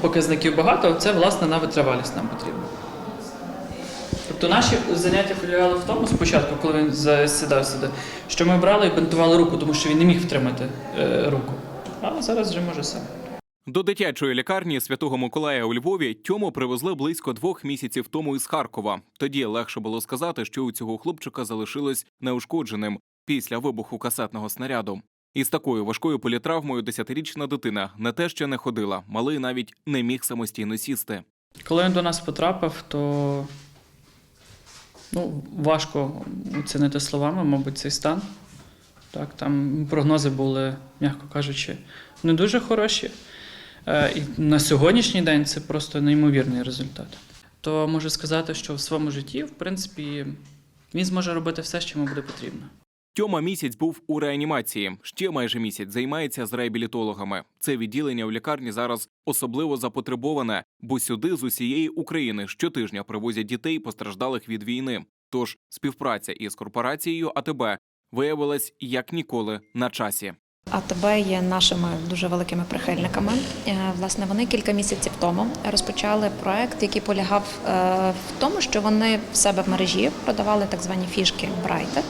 показників багато, це власне на витривалість нам потрібно. Тобто наші заняття полягали в тому спочатку, коли він засідав сюди, що ми брали і бинтували руку, тому що він не міг втримати е, руку. А зараз вже може сам. До дитячої лікарні Святого Миколая у Львові Тьому привезли близько двох місяців тому із Харкова. Тоді легше було сказати, що у цього хлопчика залишилось неушкодженим після вибуху касетного снаряду. Із такою важкою політравмою десятирічна дитина не те, що не ходила, малий навіть не міг самостійно сісти. Коли він до нас потрапив, то ну, важко оцінити словами, мабуть, цей стан. Так, там прогнози були, м'яко кажучи, не дуже хороші. Е, І на сьогоднішній день це просто неймовірний результат. То можу сказати, що в своєму житті, в принципі, він зможе робити все, що йому буде потрібно. Тьома місяць був у реанімації. Ще майже місяць займається з реабілітологами. Це відділення у лікарні зараз особливо запотребоване, бо сюди з усієї України щотижня привозять дітей, постраждалих від війни. Тож співпраця із корпорацією АТБ виявилась як ніколи на часі. АТБ є нашими дуже великими прихильниками. Е, Власне, вони кілька місяців тому розпочали проект, який полягав е, в тому, що вони в себе в мережі продавали так звані фішки Брайта.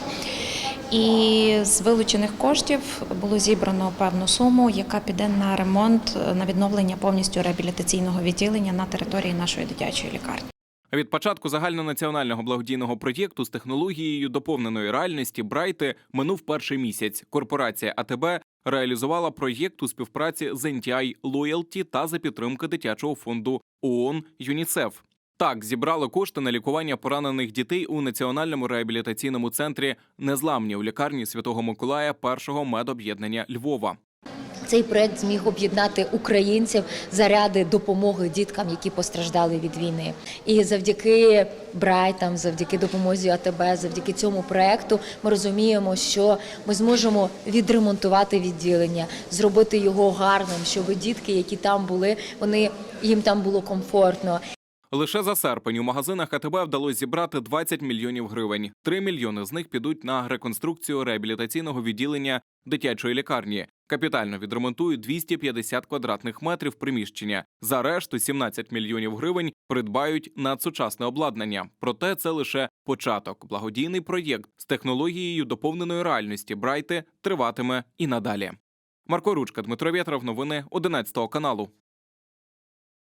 І з вилучених коштів було зібрано певну суму, яка піде на ремонт, на відновлення повністю реабілітаційного відділення на території нашої дитячої лікарні. Від початку загальнонаціонального благодійного проєкту з технологією доповненої реальності Брайти минув перший місяць. Корпорація АТБ реалізувала проєкт у співпраці з NTI Loyalty та за підтримки дитячого фонду ООН ЮНІСЕФ. Так зібрали кошти на лікування поранених дітей у національному реабілітаційному центрі Незламні у лікарні Святого Миколая першого медоб'єднання Львова. Цей проект зміг об'єднати українців заради допомоги діткам, які постраждали від війни. І завдяки Брайтам, завдяки допомозі АТБ, завдяки цьому проекту, ми розуміємо, що ми зможемо відремонтувати відділення, зробити його гарним, щоб дітки, які там були, вони їм там було комфортно. Лише за серпень у магазинах АТБ вдалося зібрати 20 мільйонів гривень. 3 мільйони з них підуть на реконструкцію реабілітаційного відділення дитячої лікарні. Капітально відремонтують 250 квадратних метрів приміщення. За решту 17 мільйонів гривень придбають надсучасне обладнання. Проте це лише початок. Благодійний проєкт з технологією доповненої реальності Брайти триватиме і надалі. Марко Ручка, Дмитро Вєтров, новини 11 каналу.